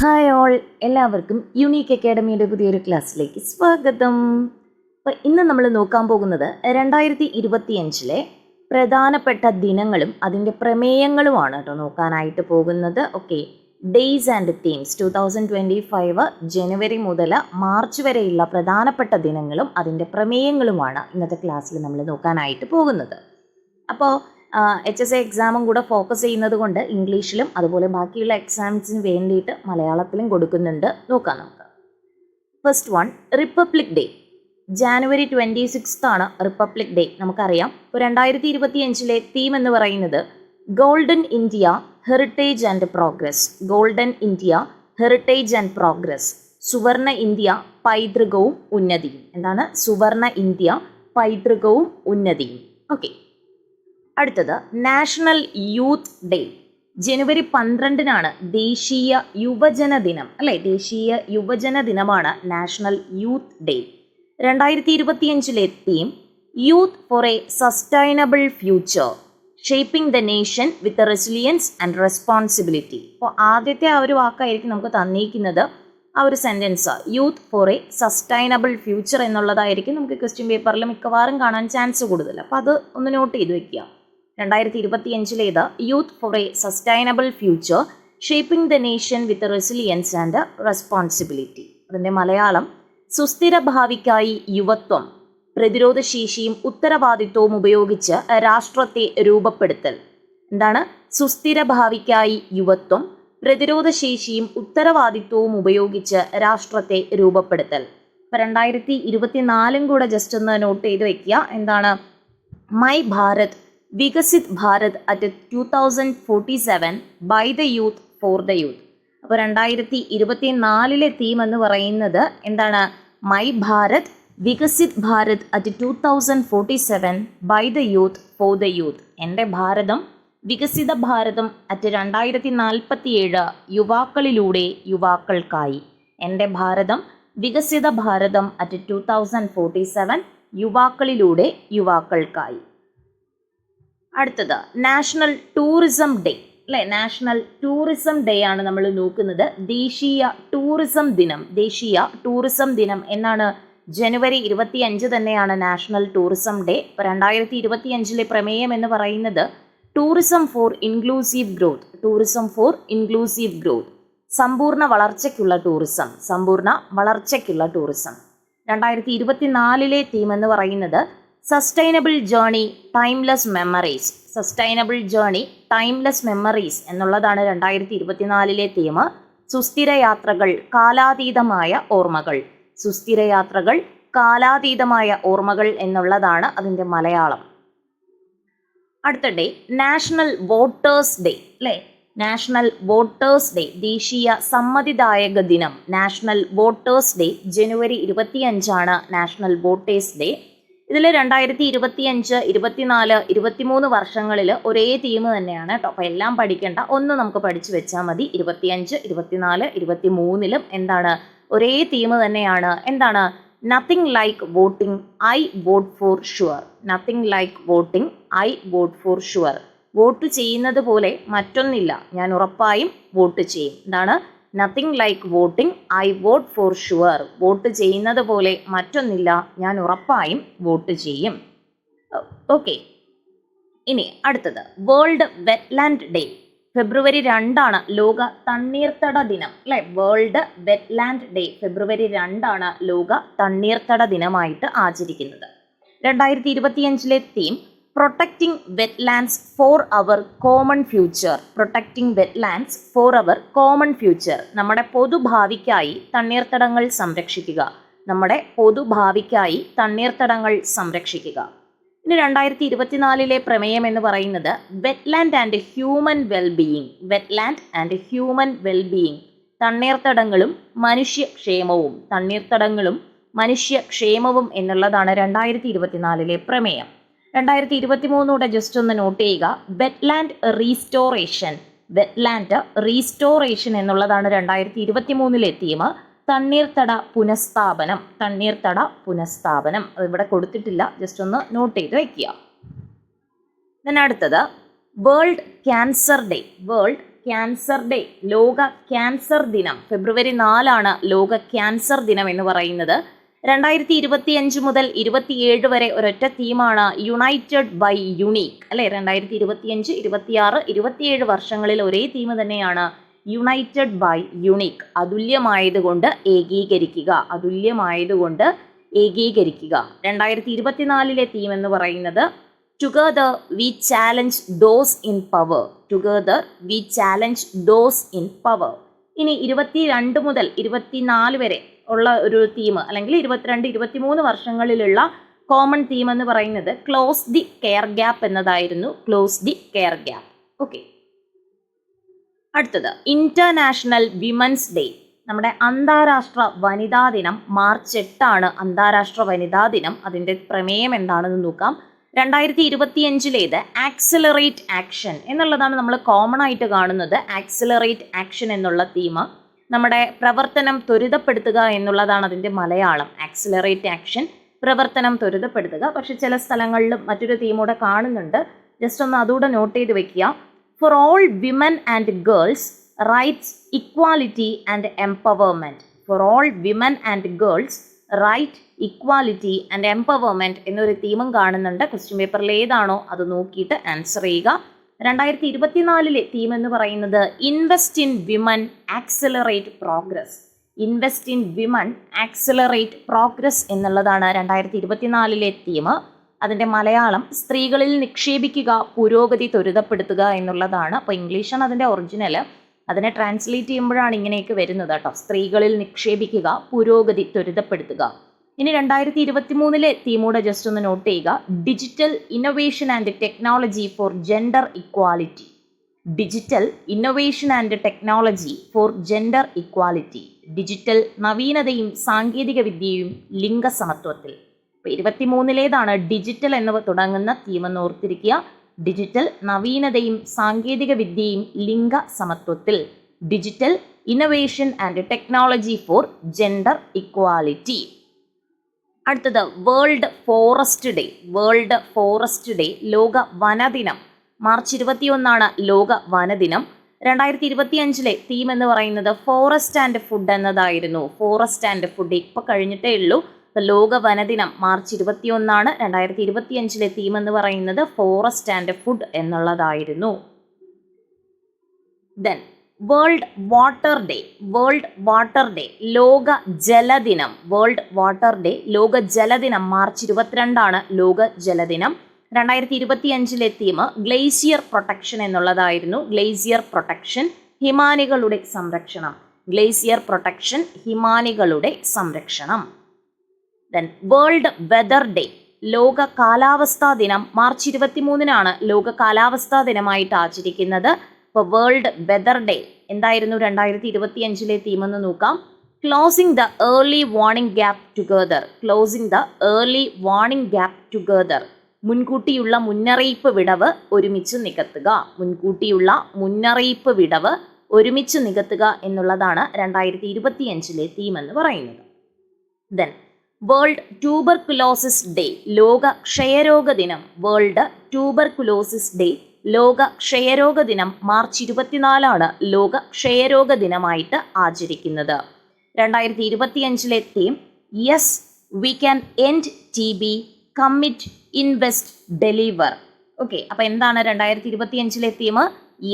Hi all എല്ലാവർക്കും unique അക്കാഡമിയുടെ പുതിയൊരു ക്ലാസ്സിലേക്ക് സ്വാഗതം. അപ്പോൾ ഇന്ന് നമ്മൾ നോക്കാൻ പോകുന്നത് രണ്ടായിരത്തി ഇരുപത്തിയഞ്ചിലെ പ്രധാനപ്പെട്ട ദിനങ്ങളും അതിന്റെ പ്രമേയങ്ങളുമാണ് കേട്ടോ നോക്കാനായിട്ട് പോകുന്നത്. Okay days and themes two thousand twenty five ജനുവരി മുതൽ മാർച്ച് വരെയുള്ള പ്രധാനപ്പെട്ട ദിനങ്ങളും അതിന്റെ പ്രമേയങ്ങളുമാണ് ഇന്നത്തെ ക്ലാസ്സിൽ നമ്മൾ നോക്കാനായിട്ട് പോകുന്നത്. അപ്പോൾ എച്ച് എസ് എ എക്സാമും കൂടെ ഫോക്കസ് ചെയ്യുന്നത് കൊണ്ട് ഇംഗ്ലീഷിലും അതുപോലെ ബാക്കിയുള്ള എക്സാംസിന് വേണ്ടിയിട്ട് മലയാളത്തിലും കൊടുക്കുന്നുണ്ട്. നോക്കാം നമുക്ക്. First one republic day January twenty sixth ആണ് റിപ്പബ്ലിക് ഡേ നമുക്കറിയാം. ഇപ്പോൾ രണ്ടായിരത്തി ഇരുപത്തി അഞ്ചിലെ തീം എന്ന് പറയുന്നത് golden India heritage and progress golden India heritage and progress സുവർണ ഇന്ത്യ പൈതൃകവും ഉന്നതിയും എന്താണ്? സുവർണ ഇന്ത്യ പൈതൃകവും ഉന്നതിയും ഓക്കെ അടുത്തത് നാഷണൽ യൂത്ത് ഡേ ജനുവരി പന്ത്രണ്ടിനാണ് ദേശീയ യുവജന ദിനം. അല്ലെ? ദേശീയ യുവജന ദിനമാണ് നാഷണൽ യൂത്ത് ഡേ രണ്ടായിരത്തി ഇരുപത്തിയഞ്ചിലെ theme youth for a sustainable future shaping the nation with resilience and responsibility അപ്പോൾ ആദ്യത്തെ ആ ഒരു വാക്കായിരിക്കും നമുക്ക് തന്നിരിക്കുന്നത് ആ ഒരു sentence youth for a sustainable future എന്നുള്ളതായിരിക്കും നമുക്ക് ക്വസ്റ്റ്യൻ പേപ്പറിൽ മിക്കവാറും കാണാൻ ചാൻസ് കൂടുതൽ. അപ്പോൾ അത് ഒന്ന് നോട്ട് ചെയ്ത് വെക്കുക. രണ്ടായിരത്തി ഇരുപത്തിയഞ്ചിലേത് youth for a sustainable future shaping the nation with resilience and responsibility. അതിന്റെ മലയാളം സുസ്ഥിര ഭാവിക്കായി യുവത്വം പ്രതിരോധശേഷിയും ഉത്തരവാദിത്വവും ഉപയോഗിച്ച് രാഷ്ട്രത്തെ രൂപപ്പെടുത്തൽ. എന്താണ്? സുസ്ഥിര ഭാവിക്കായി യുവത്വം പ്രതിരോധശേഷിയും ഉത്തരവാദിത്വവും ഉപയോഗിച്ച് രാഷ്ട്രത്തെ രൂപപ്പെടുത്തൽ. ഇപ്പം രണ്ടായിരത്തി ഇരുപത്തിനാലും കൂടെ ജസ്റ്റ് ഒന്ന് നോട്ട് ചെയ്ത് വെക്കുക. എന്താണ്? My Bharat Viksit Bharat at two thousand forty seven by the youth for the youth അപ്പോൾ രണ്ടായിരത്തി ഇരുപത്തി നാലിലെ തീം എന്ന് പറയുന്നത് എന്താണ്? My Bharat Viksit Bharat at two thousand forty seven by the youth for the youth എന്റെ ഭാരതം വികസിത ഭാരതം അറ്റ് രണ്ടായിരത്തി നാൽപ്പത്തിയേഴ് യുവാക്കളിലൂടെ യുവാക്കൾക്കായി. എന്റെ ഭാരതം വികസിത ഭാരതം at two thousand forty seven യുവാക്കളിലൂടെ യുവാക്കൾക്കായി. അടുത്തത് നാഷണൽ ടൂറിസം ഡേ അല്ലേ? നാഷണൽ ടൂറിസം ഡേ ആണ് നമ്മൾ നോക്കുന്നത്. ദേശീയ ടൂറിസം ദിനം. ദേശീയ ടൂറിസം ദിനം എന്നാണ് ജനുവരി ഇരുപത്തി അഞ്ച് തന്നെയാണ് നാഷണൽ ടൂറിസം ഡേ രണ്ടായിരത്തി ഇരുപത്തി അഞ്ചിലെ പ്രമേയം എന്ന് പറയുന്നത് tourism for inclusive growth tourism for inclusive growth സമ്പൂർണ വളർച്ചയ്ക്കുള്ള ടൂറിസം സമ്പൂർണ വളർച്ചയ്ക്കുള്ള ടൂറിസം രണ്ടായിരത്തി ഇരുപത്തിനാലിലെ തീം എന്ന് പറയുന്നത് sustainable journey timeless memories sustainable journey timeless memories എന്നുള്ളതാണ് രണ്ടായിരത്തി ഇരുപത്തിനാലിലെ തീം സുസ്ഥിര യാത്രകൾ കാലാതീതമായ ഓർമ്മകൾ. സുസ്ഥിര യാത്രകൾ കാലാതീതമായ ഓർമ്മകൾ എന്നുള്ളതാണ് അതിന്റെ മലയാളം. അടുത്ത ഡേ നാഷണൽ വോട്ടേഴ്സ് ഡേ അല്ലേ? നാഷണൽ വോട്ടേഴ്സ് ഡേ ദേശീയ സമ്മതിദായക ദിനം. നാഷണൽ വോട്ടേഴ്സ് ഡേ ജനുവരി ഇരുപത്തിയഞ്ചാണ് നാഷണൽ വോട്ടേഴ്സ് ഡേ ഇതിൽ രണ്ടായിരത്തി ഇരുപത്തി അഞ്ച് ഇരുപത്തിനാല് ഇരുപത്തിമൂന്ന് വർഷങ്ങളിൽ ഒരേ തീം തന്നെയാണ് കേട്ടോ അപ്പോൾ എല്ലാം പഠിക്കേണ്ട. ഒന്ന് നമുക്ക് പഠിച്ചു വെച്ചാൽ മതി. ഇരുപത്തിയഞ്ച് ഇരുപത്തിനാല് ഇരുപത്തി മൂന്നിലും എന്താണ്? ഒരേ തീം തന്നെയാണ്. എന്താണ്? Nothing like voting I vote for sure nothing like voting I vote for sure vote ചെയ്യുന്നത് പോലെ മറ്റൊന്നില്ല. ഞാൻ ഉറപ്പായും വോട്ട് ചെയ്യും. എന്താണ്? Nothing like voting I vote for sure vote ചെയ്യുന്നത് പോലെ മറ്റൊന്നില്ല. ഞാൻ ഉറപ്പായും വോട്ട് ചെയ്യും. ഓക്കെ ഇനി അടുത്തത്. വേൾഡ് വെറ്റ്ലാൻഡ് ഡേ ഫെബ്രുവരി രണ്ടാണ് ലോക തണ്ണീർത്തട ദിനം അല്ലെ? വേൾഡ് വെറ്റ്ലാൻഡ് ഡേ ഫെബ്രുവരി രണ്ടാണ് ലോക തണ്ണീർത്തട ദിനമായിട്ട് ആചരിക്കുന്നത്. രണ്ടായിരത്തി ഇരുപത്തിയഞ്ചിലെ theme protecting wetlands for our common future protecting wetlands for our common future നമ്മുടെ പൊതുഭാവിക്കായി തണ്ണീർത്തടങ്ങൾ സംരക്ഷിക്കുക. നമ്മുടെ പൊതുഭാവിക്കായി തണ്ണീർത്തടങ്ങൾ സംരക്ഷിക്കുക. ഇനി രണ്ടായിരത്തി ഇരുപത്തിനാലിലെ പ്രമേയം എന്ന് പറയുന്നത് wetland and human wellbeing wetland and human wellbeing തണ്ണീർത്തടങ്ങളും മനുഷ്യക്ഷേമവും. തണ്ണീർത്തടങ്ങളും മനുഷ്യക്ഷേമവും എന്നുള്ളതാണ് രണ്ടായിരത്തി ഇരുപത്തിനാലിലെ പ്രമേയം. രണ്ടായിരത്തി ഇരുപത്തി മൂന്നൂടെ ജസ്റ്റ് ഒന്ന് നോട്ട് ചെയ്യുക. വെറ്റ്ലാൻഡ് റീസ്റ്റോറേഷൻ വെറ്റ്ലാൻഡ് റീസ്റ്റോറേഷൻ എന്നുള്ളതാണ് രണ്ടായിരത്തി ഇരുപത്തി മൂന്നിലെ തീം തണ്ണീർത്തട പുനഃസ്ഥാപനം. തണ്ണീർത്തട പുനഃസ്ഥാപനം. അത് ഇവിടെ കൊടുത്തിട്ടില്ല. ജസ്റ്റ് ഒന്ന് നോട്ട് ചെയ്ത് വയ്ക്കുക then അടുത്തത് world cancer day world cancer day ലോക ക്യാൻസർ ദിനം. ഫെബ്രുവരി നാലാണ് ലോക ക്യാൻസർ ദിനം എന്ന് പറയുന്നത്. രണ്ടായിരത്തി ഇരുപത്തി അഞ്ച് മുതൽ ഇരുപത്തിയേഴ് വരെ ഒരൊറ്റ തീമാണ് യുണൈറ്റഡ് ബൈ യുണീക്ക് അല്ലെ? രണ്ടായിരത്തി ഇരുപത്തിയഞ്ച് ഇരുപത്തിയാറ് ഇരുപത്തിയേഴ് വർഷങ്ങളിൽ ഒരേ തീം തന്നെയാണ് യുണൈറ്റഡ് ബൈ യുണീക്ക് അതുല്യമായതുകൊണ്ട് ഏകീകരിക്കുക. അതുല്യമായതുകൊണ്ട് ഏകീകരിക്കുക. രണ്ടായിരത്തി ഇരുപത്തിനാലിലെ തീം എന്ന് പറയുന്നത് together we challenge those in power together we challenge those in power ഇനി ഇരുപത്തി രണ്ട് മുതൽ ഇരുപത്തിനാല് വരെ ഉള്ള ഒരു തീം അല്ലെങ്കിൽ ഇരുപത്തിരണ്ട് ഇരുപത്തിമൂന്ന് വർഷങ്ങളിലുള്ള കോമൺ തീം എന്ന് പറയുന്നത് ക്ലോസ് ദി കെയർ ഗ്യാപ്പ് എന്നതായിരുന്നു close the care gap okay അടുത്തത് ഇന്റർനാഷണൽ വിമൻസ് ഡേ നമ്മുടെ അന്താരാഷ്ട്ര വനിതാ ദിനം മാർച്ച് എട്ടാണ് അന്താരാഷ്ട്ര വനിതാ ദിനം. അതിന്റെ പ്രമേയം എന്താണെന്ന് നോക്കാം. രണ്ടായിരത്തി ഇരുപത്തിയഞ്ചിലേത് ആക്സിലറേറ്റ് ആക്ഷൻ എന്നുള്ളതാണ് നമ്മൾ കോമൺ ആയിട്ട് കാണുന്നത് ആക്സിലറേറ്റ് ആക്ഷൻ എന്നുള്ള തീം നമ്മുടെ പ്രവർത്തനം ത്വരിതപ്പെടുത്തുക എന്നുള്ളതാണ് അതിന്റെ മലയാളം. ആക്സിലറേറ്റ് ആക്ഷൻ പ്രവർത്തനം ത്വരിതപ്പെടുത്തുക. പക്ഷെ ചില സ്ഥലങ്ങളിലും മറ്റൊരു തീമൂടെ കാണുന്നുണ്ട്. ജസ്റ്റ് ഒന്ന് അതുകൂടെ നോട്ട് ചെയ്ത് വെക്കുക. For all women and girls rights equality and empowerment for all women and girls right equality and empowerment എന്നൊരു തീമും കാണുന്നുണ്ട്. ക്വസ്റ്റ്യൻ പേപ്പറിൽ ഏതാണോ അത് നോക്കിയിട്ട് ആൻസർ ചെയ്യുക. രണ്ടായിരത്തി ഇരുപത്തിനാലിലെ തീം എന്ന് പറയുന്നത് invest in women accelerate progress invest in women accelerate progress എന്നുള്ളതാണ് രണ്ടായിരത്തി ഇരുപത്തിനാലിലെ തീം അതിന്റെ മലയാളം സ്ത്രീകളിൽ നിക്ഷേപിക്കുക പുരോഗതി ത്വരിതപ്പെടുത്തുക എന്നുള്ളതാണ്. അപ്പോൾ ഇംഗ്ലീഷാണ് അതിന്റെ ഒറിജിനൽ അതിനെ ട്രാൻസ്ലേറ്റ് ചെയ്യുമ്പോഴാണ് ഇങ്ങനെയൊക്കെ വരുന്നത് കേട്ടോ. സ്ത്രീകളിൽ നിക്ഷേപിക്കുക പുരോഗതി ത്വരിതപ്പെടുത്തുക. ഇനി രണ്ടായിരത്തി ഇരുപത്തി മൂന്നിലെ തീമൂടെ ജസ്റ്റ് ഒന്ന് നോട്ട് ചെയ്യുക. Digital innovation and technology for gender equality digital innovation and technology for gender equality digital നവീനതയും സാങ്കേതിക വിദ്യയും ലിംഗസമത്വത്തിൽ. ഇപ്പോൾ ഇരുപത്തിമൂന്നിലേതാണ് ഡിജിറ്റൽ എന്ന് തുടങ്ങുന്ന തീമെന്ന് ഓർത്തിരിക്കുക. ഡിജിറ്റൽ നവീനതയും സാങ്കേതിക വിദ്യയും ലിംഗ സമത്വത്തിൽ digital innovation and technology for gender equality അടുത്തത് world forest day. World forest day ലോക വനദിനം. മാർച്ച് ഇരുപത്തിയൊന്നാണ് ലോക വനദിനം. രണ്ടായിരത്തി ഇരുപത്തി അഞ്ചിലെ തീം എന്ന് പറയുന്നത് ഫോറസ്റ്റ് ആൻഡ് ഫുഡ് എന്നതായിരുന്നു. ഫോറസ്റ്റ് ആൻഡ് ഫുഡ് ഇപ്പോൾ കഴിഞ്ഞിട്ടേ ഉള്ളൂ. ലോക വനദിനം മാർച്ച് ഇരുപത്തിയൊന്നാണ്. രണ്ടായിരത്തി ഇരുപത്തി അഞ്ചിലെ തീം എന്ന് പറയുന്നത് ഫോറസ്റ്റ് ആൻഡ് ഫുഡ് എന്നുള്ളതായിരുന്നു. Then world water day world water day ലോക ജലദിനം വേൾഡ് വാട്ടർ ഡേ ലോക ജലദിനം മാർച്ച് ഇരുപത്തിരണ്ടാണ് ലോക ജലദിനം രണ്ടായിരത്തി ഇരുപത്തി അഞ്ചിലെ തീം ഗ്ലേസിയർ പ്രൊട്ടക്ഷൻ എന്നുള്ളതായിരുന്നു. ഗ്ലേസിയർ പ്രൊട്ടക്ഷൻ ഹിമാനികളുടെ സംരക്ഷണം. ഗ്ലേസിയർ പ്രൊട്ടക്ഷൻ ഹിമാനികളുടെ സംരക്ഷണം. ദെൻ വേൾഡ് വെതർ ഡേ ലോക കാലാവസ്ഥാ ദിനം. മാർച്ച് ഇരുപത്തിമൂന്നിനാണ് ലോക കാലാവസ്ഥാ ദിനമായിട്ട് ആചരിക്കുന്നത്. ഇപ്പോൾ വേൾഡ് വെതർ ഡേ എന്തായിരുന്നു രണ്ടായിരത്തി ഇരുപത്തി അഞ്ചിലെ എന്ന് നോക്കാം. Closing the early warning gap together closing the early warning gap together മുൻകൂട്ടിയുള്ള മുന്നറിയിപ്പ് വിടവ് ഒരുമിച്ച് നികത്തുക. മുൻകൂട്ടിയുള്ള മുന്നറിയിപ്പ് വിടവ് ഒരുമിച്ച് നികത്തുക എന്നുള്ളതാണ് രണ്ടായിരത്തി ഇരുപത്തി അഞ്ചിലെ തീം എന്ന് പറയുന്നത്. ദെൻ വേൾഡ് ട്യൂബർകുലോസിസ് ഡേ ലോക ക്ഷയരോഗ ദിനം. വേൾഡ് ട്യൂബർകുലോസിസ് ഡേ ലോക ക്ഷയരോഗ ദിനം മാർച്ച് ഇരുപത്തിനാലാണ് ലോക ക്ഷയരോഗ ദിനമായിട്ട് ആചരിക്കുന്നത്. രണ്ടായിരത്തി ഇരുപത്തിയഞ്ചിലെ theme yes we can end T B commit invest deliver okay അപ്പോൾ എന്താണ് രണ്ടായിരത്തി ഇരുപത്തിയഞ്ചിലെ theme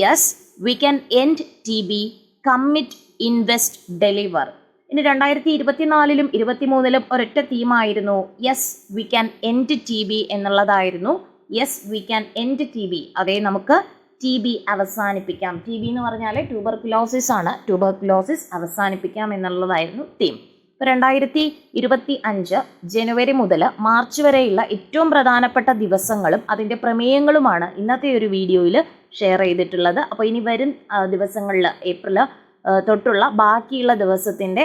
yes we can end T B commit invest deliver ഇനി രണ്ടായിരത്തി ഇരുപത്തിനാലിലും ഇരുപത്തിമൂന്നിലും ഒരൊറ്റ തീമായിരുന്നു yes we can end T B എന്നുള്ളതായിരുന്നു. Yes we can end T B അതേ നമുക്ക് ടി ബി അവസാനിപ്പിക്കാം. ടി ബി എന്ന് പറഞ്ഞാൽ ട്യൂബർകുലോസിസ് ആണ്. ട്യൂബർകുലോസിസ് അവസാനിപ്പിക്കാം എന്നുള്ളതായിരുന്നു തീം രണ്ടായിരത്തി ഇരുപത്തി അഞ്ച് ജനുവരി മുതൽ മാർച്ച് വരെയുള്ള ഏറ്റവും പ്രധാനപ്പെട്ട ദിവസങ്ങളും അതിന്റെ പ്രമേയങ്ങളുമാണ് ഇന്നത്തെ ഒരു വീഡിയോയിൽ ഷെയർ ചെയ്തിട്ടുള്ളത്. അപ്പോൾ ഇനി വരും ദിവസങ്ങളിൽ ഏപ്രിൽ തൊട്ടുള്ള ബാക്കിയുള്ള ദിവസത്തിന്റെ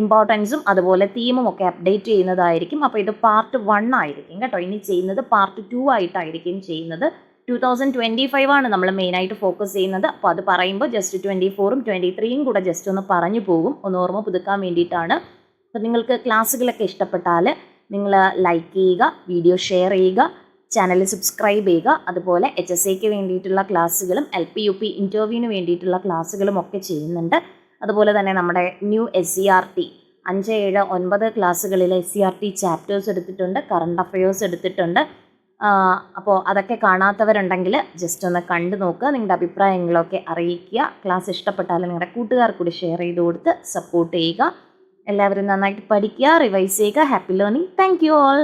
ഇമ്പോർട്ടൻസും അതുപോലെ തീമും ഒക്കെ അപ്ഡേറ്റ് ചെയ്യുന്നതായിരിക്കും. അപ്പോൾ ഇത് പാർട്ട് വൺ ആയിരിക്കും കേട്ടോ. ഇനി ചെയ്യുന്നത് പാർട്ട് ടു ആയിട്ടായിരിക്കും ചെയ്യുന്നത്. ടു തൗസൻഡ് ട്വന്റി ഫൈവ് ആണ് നമ്മൾ മെയിനായിട്ട് ഫോക്കസ് ചെയ്യുന്നത്. അപ്പോൾ അത് പറയുമ്പോൾ ജസ്റ്റ് ട്വന്റി ഫോറും ട്വന്റി ത്രീയും കൂടെ ജസ്റ്റ് ഒന്ന് പറഞ്ഞു പോകും. ഒന്ന് ഓർമ്മ പുതുക്കാൻ വേണ്ടിയിട്ടാണ്. അപ്പോൾ നിങ്ങൾക്ക് ക്ലാസ്സുകളൊക്കെ ഇഷ്ടപ്പെട്ടാൽ നിങ്ങൾ ലൈക്ക് ചെയ്യുക വീഡിയോ ഷെയർ ചെയ്യുക ചാനൽ സബ്സ്ക്രൈബ് ചെയ്യുക. അതുപോലെ എച്ച് എസ് ഐക്ക് വേണ്ടിയിട്ടുള്ള ക്ലാസ്സുകളും എൽ പി യു പി ഇന്റർവ്യൂവിന് വേണ്ടിയിട്ടുള്ള ക്ലാസ്സുകളും ഒക്കെ ചെയ്യുന്നുണ്ട്. അതുപോലെ തന്നെ നമ്മുടെ new S C R T അഞ്ച് ഏഴ് ഒൻപത് ക്ലാസ്സുകളിൽ S C R T chapters എടുത്തിട്ടുണ്ട് കറണ്ട് അഫയേഴ്സ് എടുത്തിട്ടുണ്ട്. അപ്പോൾ അതൊക്കെ കാണാത്തവരുണ്ടെങ്കിൽ ജസ്റ്റ് ഒന്ന് കണ്ടു നോക്കുക നിങ്ങളുടെ അഭിപ്രായങ്ങളൊക്കെ അറിയിക്കുക. ക്ലാസ് ഇഷ്ടപ്പെട്ടാൽ നിങ്ങളുടെ കൂട്ടുകാർ കൂടി ഷെയർ ചെയ്ത് കൊടുത്ത് സപ്പോർട്ട് ചെയ്യുക. എല്ലാവരും നന്നായിട്ട് പഠിക്കുക റിവൈസ് ചെയ്യുക. Happy learning thank you all